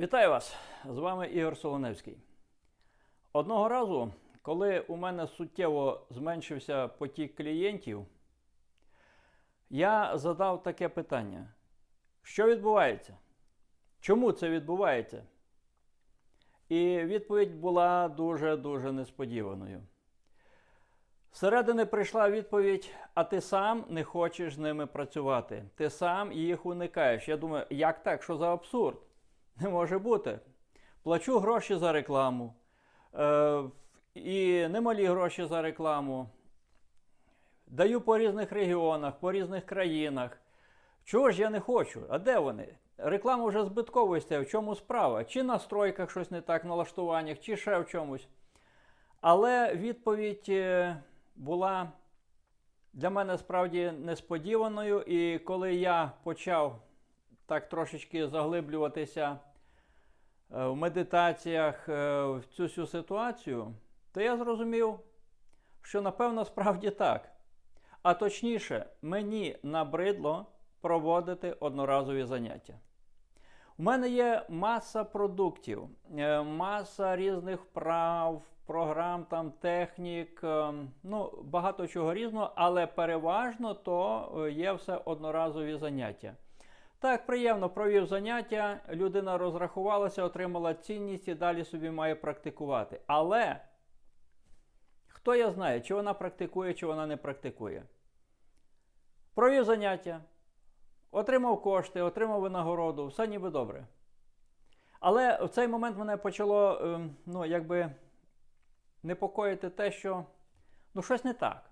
Вітаю вас! З вами Ігор Солоневський. Одного разу, коли у мене суттєво зменшився потік клієнтів, я задав таке питання: що відбувається? Чому це відбувається? І відповідь була дуже-дуже несподіваною. Зсередини прийшла відповідь: а ти сам не хочеш з ними працювати. Ти сам їх уникаєш. Я думаю, як так? Що за абсурд? Не може бути. Плачу гроші за рекламу. Е, і немалі гроші за рекламу. Даю по різних регіонах, по різних країнах. Чого ж я не хочу? А де вони? Реклама вже збитковою. В чому справа? Чи на стройках щось не так, налаштуваннях, чи ще в чомусь. Але відповідь е, була для мене справді несподіваною. І коли я почав так трошечки заглиблюватися в медитаціях е, в цю всю ситуацію, то я зрозумів, що напевно справді так. А точніше, мені набридло проводити одноразові заняття. У мене є маса продуктів, е, маса різних вправ, програм, там, технік, е, ну, багато чого різного, але переважно то е, є все одноразові заняття. Так, приємно провів заняття, людина розрахувалася, отримала цінність і далі собі має практикувати. Але хто я знає, чи вона практикує, чи вона не практикує. Провів заняття, отримав кошти, отримав винагороду, все ніби добре. Але в цей момент мене почало ем, ну, якби непокоїти те, що ну, щось не так.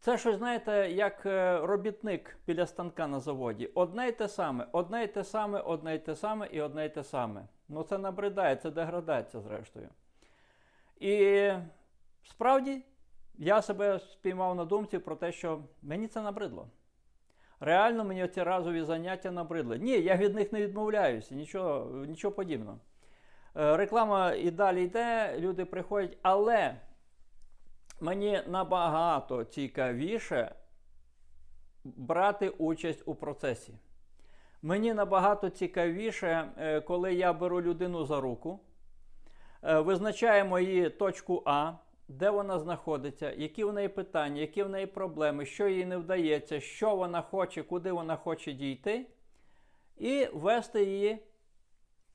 Це щось, знаєте, як е, робітник біля станка на заводі. Одне й те саме, одне й те саме, одне й те саме і одне й те саме. Ну це набридає, це деградація, зрештою. І справді я себе спіймав на думці про те, що мені це набридло. Реально мені ці разові заняття набридли. Ні, я від них не відмовляюся, нічого, нічого подібного. Е, Реклама і далі йде, люди приходять, але мені набагато цікавіше брати участь у процесі. Мені набагато цікавіше, е, коли я беру людину за руку, е, визначаємо її точку А, де вона знаходиться, які в неї питання, які в неї проблеми, що їй не вдається, що вона хоче, куди вона хоче дійти, і вести її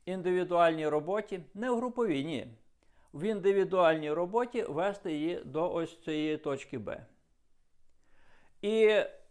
індивідуальній роботі, не в груповій, ні. В індивідуальній роботі вести її до ось цієї точки Б. І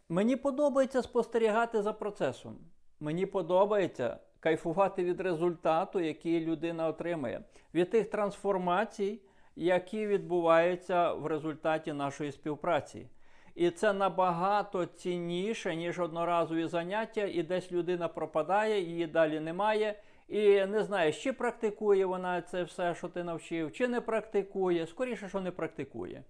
мені подобається спостерігати за процесом. Мені подобається кайфувати від результату, який людина отримує, від тих трансформацій, які відбуваються в результаті нашої співпраці. І це набагато цінніше, ніж одноразові заняття, і десь людина пропадає, її далі немає. І не знаєш, чи практикує вона це все, що ти навчив, чи не практикує. Скоріше, що не практикує.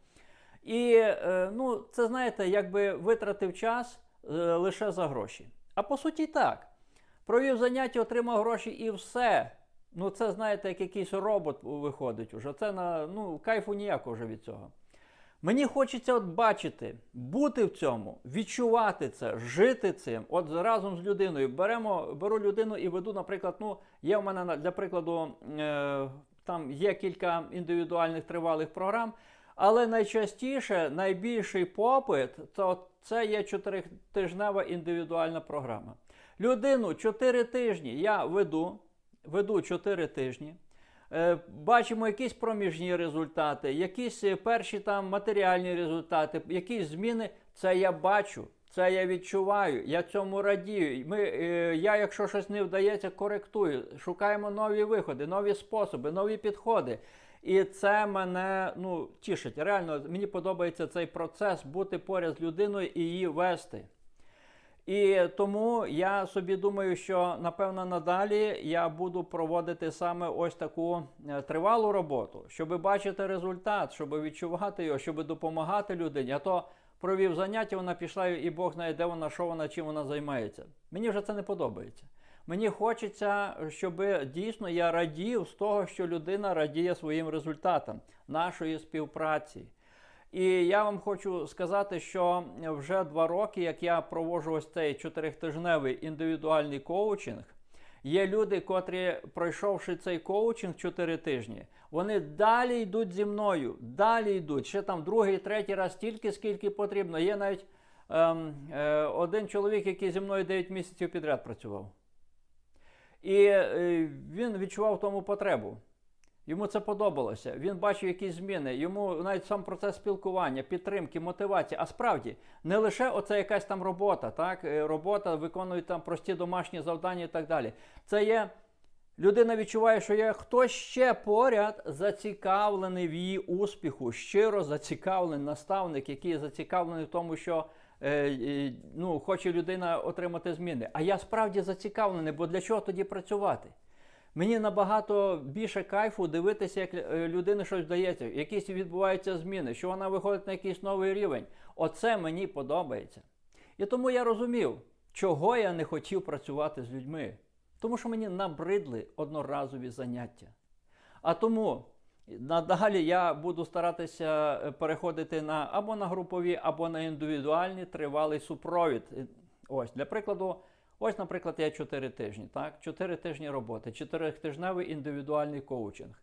І е, ну, це, знаєте, якби витратив час е, лише за гроші. А по суті, так. Провів заняття, отримав гроші і все. Ну, це, знаєте, як якийсь робот виходить уже. Це на ну, кайфу ніякого вже від цього. Мені хочеться от бачити, бути в цьому, відчувати це, жити цим. От разом з людиною беремо, беру людину і веду, наприклад, ну, є в мене для прикладу, е, там є кілька індивідуальних тривалих програм, але найчастіше найбільший попит то це є чотиритижнева індивідуальна програма. Людину 4 тижні я веду, веду 4 тижні. Е, Бачимо якісь проміжні результати, якісь е, перші там матеріальні результати, якісь зміни. Це я бачу, це я відчуваю, я цьому радію. Ми, е, Я, якщо щось не вдається, коректую. Шукаємо нові виходи, нові способи, нові підходи. І це мене ну, тішить. Реально, мені подобається цей процес бути поряд з людиною і її вести. І тому я собі думаю, що напевно надалі я буду проводити саме ось таку е, тривалу роботу, щоб бачити результат, щоб відчувати його, щоб допомагати людині. А то провів заняття, вона пішла, і Бог знає, де вона, що вона, чим вона займається. Мені вже це не подобається. Мені хочеться, щоб дійсно я радів з того, що людина радіє своїм результатам нашої співпраці. І я вам хочу сказати, що вже два роки, як я проводжу ось цей чотиритижневий індивідуальний коучинг, Є люди, котрі, пройшовши цей коучинг 4 тижні, вони далі йдуть зі мною, далі йдуть. Ще там другий, третій раз стільки, скільки потрібно. Є навіть ем, е, один чоловік, який зі мною 9 місяців підряд працював. І е, він відчував тому потребу. Йому це подобалося. Він бачив якісь зміни. Йому навіть сам процес спілкування, підтримки, мотивації. А справді не лише оце якась там робота, так? е, робота, виконують там прості домашні завдання і так далі. Це є. Людина відчуває, що є хтось ще поряд зацікавлений в її успіху, щиро зацікавлений наставник, який зацікавлений в тому, що е, е, ну, хоче людина отримати зміни. А я справді зацікавлений, бо для чого тоді працювати? Мені набагато більше кайфу дивитися, як е, людини щось вдається, якісь відбуваються зміни, що вона виходить на якийсь новий рівень. Оце мені подобається. І тому я розумів, чого я не хотів працювати з людьми. Тому що мені набридли одноразові заняття. А тому надалі я буду старатися е, переходити на або на групові, або на індивідуальний тривалий супровід. Е, Ось, для прикладу, ось, наприклад, я 4 тижні, так? 4 тижні роботи, 4-тижневий індивідуальний коучинг.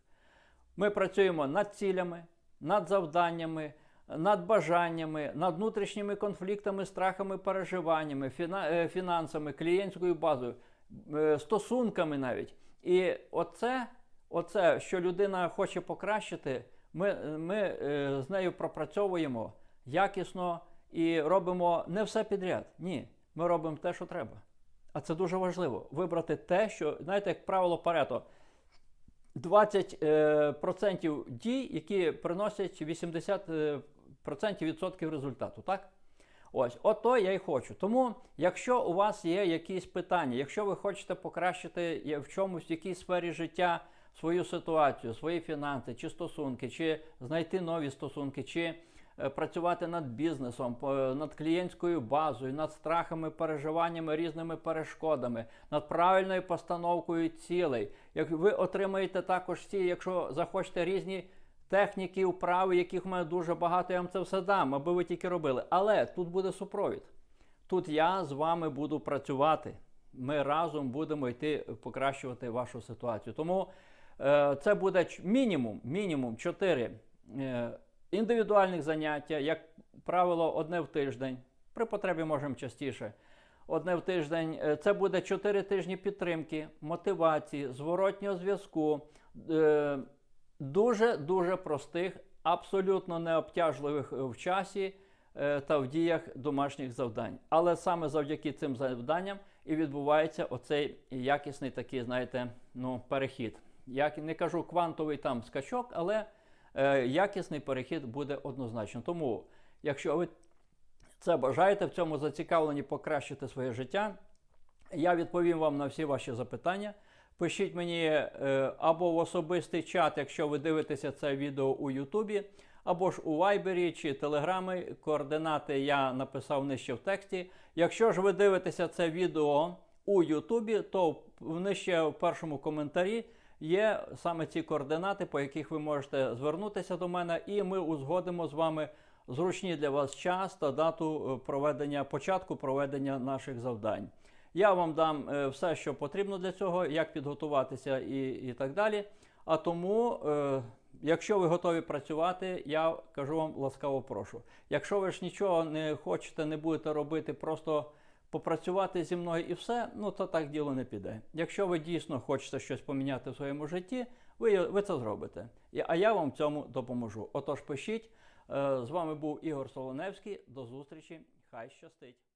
Ми працюємо над цілями, над завданнями, над бажаннями, над внутрішніми конфліктами, страхами, переживаннями, е, фінансами, клієнтською базою, е, стосунками навіть. І оце, оце, що людина хоче покращити, ми, ми е, з нею пропрацьовуємо якісно і робимо не все підряд. Ні, ми робимо те, що треба. А це дуже важливо. Вибрати те, що, знаєте, як правило, Парето. 20% е, дій, які приносять 80% е, відсотків результату, так? Ось, ото я й хочу. Тому, якщо у вас є якісь питання, якщо ви хочете покращити в чомусь, в якійсь сфері життя свою ситуацію, свої фінанси, чи стосунки, чи знайти нові стосунки, чи працювати над бізнесом, над клієнтською базою, над страхами, переживаннями, різними перешкодами, над правильною постановкою цілей. Як ви отримаєте також ці, якщо захочете різні техніки, вправи, яких в мене дуже багато, я вам це все дам, аби ви тільки робили. Але тут буде супровід. Тут я з вами буду працювати. Ми разом будемо йти покращувати вашу ситуацію. Тому е, це буде мінімум, мінімум 4 е, індивідуальних заняття, як правило, одне в тиждень. При потребі можемо частіше. Одне в тиждень. Е, Це буде 4 тижні підтримки, мотивації, зворотнього зв'язку. Е, дуже дуже простих, абсолютно необтяжливих в часі е, та в діях домашніх завдань. Але саме завдяки цим завданням і відбувається оцей якісний такий, знаєте, ну, перехід. Я не кажу квантовий там скачок, але е, якісний перехід буде однозначно. Тому, якщо ви це бажаєте, в цьому зацікавлені покращити своє життя, я відповім вам на всі ваші запитання. Пишіть мені е, або в особистий чат, якщо ви дивитеся це відео у Ютубі, або ж у Вайбері чи Телеграмі. Координати я написав нижче в тексті. Якщо ж ви дивитеся це відео у Ютубі, то нижче в першому коментарі є саме ці координати, по яких ви можете звернутися до мене, і ми узгодимо з вами зручні для вас час та дату е, проведення початку проведення наших завдань. Я вам дам е, все, що потрібно для цього, як підготуватися і, і так далі. А тому, е, якщо ви готові працювати, я кажу вам ласкаво прошу. Якщо ви ж нічого не хочете, не будете робити, просто попрацювати зі мною і все, ну то так діло не піде. Якщо ви дійсно хочете щось поміняти в своєму житті, ви, ви це зробите. А я вам в цьому допоможу. Отож, пишіть. Е, З вами був Ігор Солоневський. До зустрічі. Хай щастить!